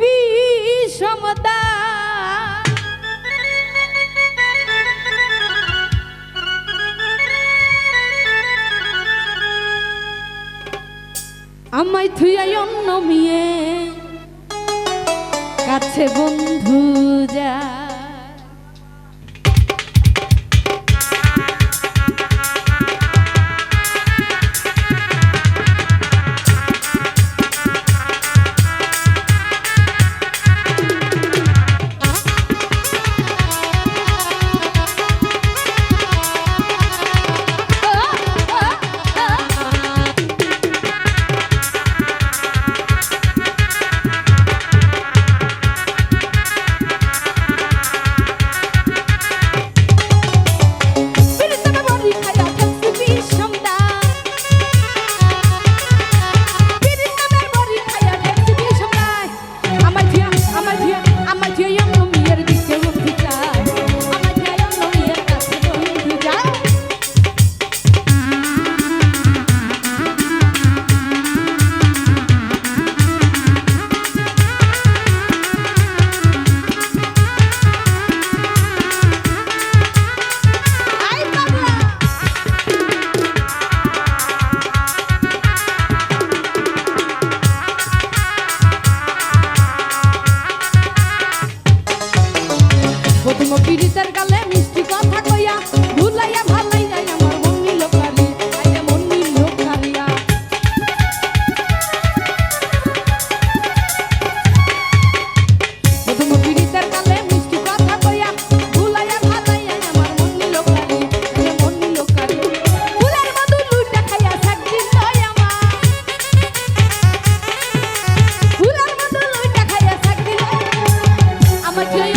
বিষমতা। আমায় থুয়াই অন্য মিয়ে কাছে বন্ধু যা। পীড়িতের গালে মিষ্টি কথা কইয়া, ভুলাইয়া ভালাই যায় আমার মন নিল কালি আইয়া মন নিল কালিয়া প্রথম পীড়িতের গালে মিষ্টি কথা কইয়া, ভুলাইয়া ভালাই যায় আমার মন নিল কালি আইয়া মন নিল কালি ফুলের মধু লুইটা খাইয়া থাকবি নয় আমার। ফুলের মধু লুইটা খাইয়া থাকবি আমার। জয়